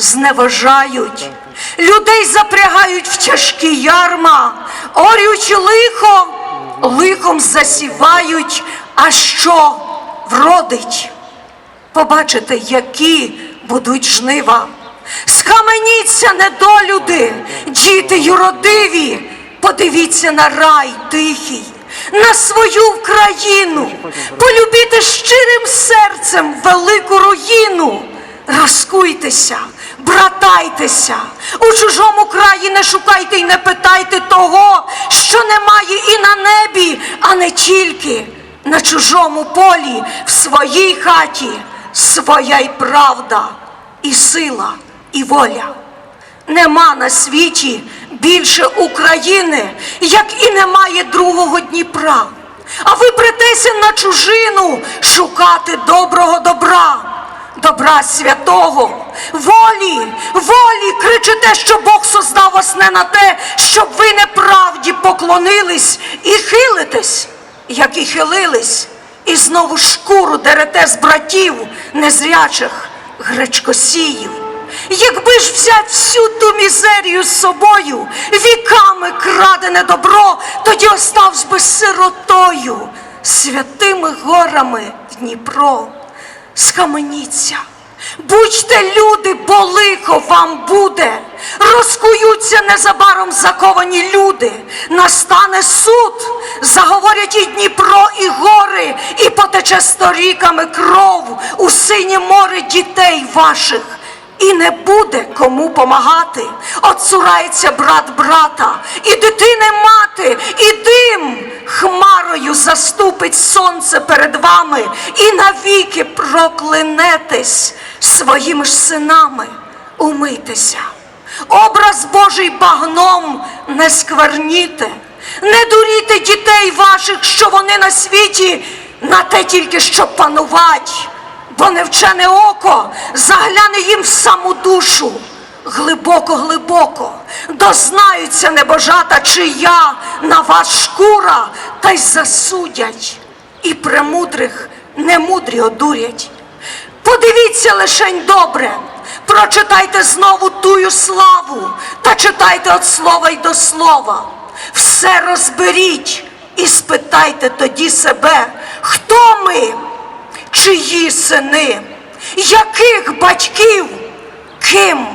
зневажають. Людей запрягають в тяжкі ярма, орючи лихо, лихом засівають, а що вродить? Побачите, які будуть жнива. Схаменіться, недолюди, діти юродиві, подивіться на рай тихий, на свою Україну, полюбіте щирим серцем велику руїну. Розкуйтеся, братайтеся, у чужому краї не шукайте і не питайте того, що немає і на небі, а не тільки на чужому полі, в своїй хаті своя й правда, і сила, і воля. Нема на світі більше України, як і немає другого Дніпра. А ви претеся на чужину шукати доброго добра, добра святого, волі, волі, кричите, що Бог создав вас не на те, щоб ви неправді поклонились і хилитесь, як і хилились, і знову шкуру дерете з братів незрячих гречкосіїв. Якби ж взять всю ту мізерію з собою, віками крадене добро, тоді оставсь би сиротою, святими горами Дніпро. Схаменіться, будьте люди, бо лихо вам буде. Розкуються незабаром заковані люди, настане суд, заговорять і Дніпро, і гори, і потече сторіками кров у синє море дітей ваших. І не буде кому помагати. Отцурається брат брата, і дитини мати, і дим хмарою заступить сонце перед вами, і навіки проклянетесь своїми ж синами. Умийтеся. Образ Божий багном не скверніте, не дуріте дітей ваших, що вони на світі на те тільки, щоб панувати бо невчене око загляне їм в саму душу. Глибоко-глибоко дознаються небожата, чия на вас шкура, та й засудять, і премудрих немудрі одурять. Подивіться лишень добре, прочитайте знову тую славу, та читайте від слова й до слова. Все розберіть і спитайте тоді себе, хто ми? чиї сини, яких батьків, ким,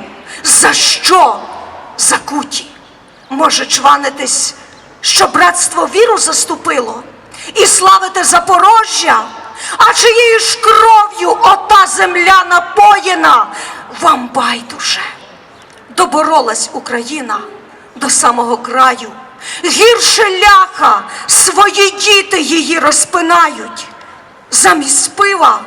за що закуті? Може, чванитесь, що братство віру заступило і славите Запорожжя, а чиєю ж кров'ю ота земля напоєна, вам байдуже. Доборолась Україна до самого краю. Гірше ляха свої діти її розпинають замість пива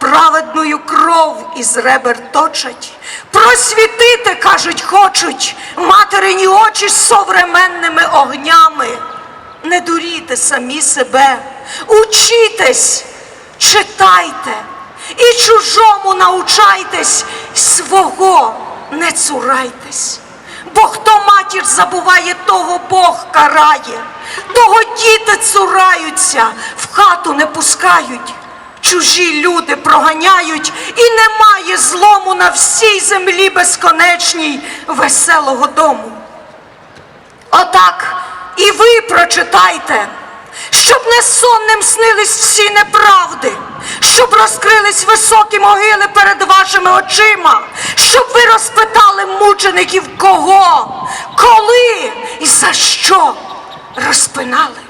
праведною кров із ребер точать. Просвітити, кажуть, хочуть материні очі з современними огнями. Не дуріте самі себе, учітесь, читайте і чужому научайтесь, свого не цурайтесь. Бо хто матір забуває, того Бог карає, того діти цураються, в хату не пускають, чужі люди проганяють, і немає злому на всій землі безконечній веселого дому. Отак і ви прочитайте, щоб не сонним снились всі неправди, щоб розкрились високі могили перед вашими очима, щоб ви розпитали мучеників кого, коли і за що розпинали.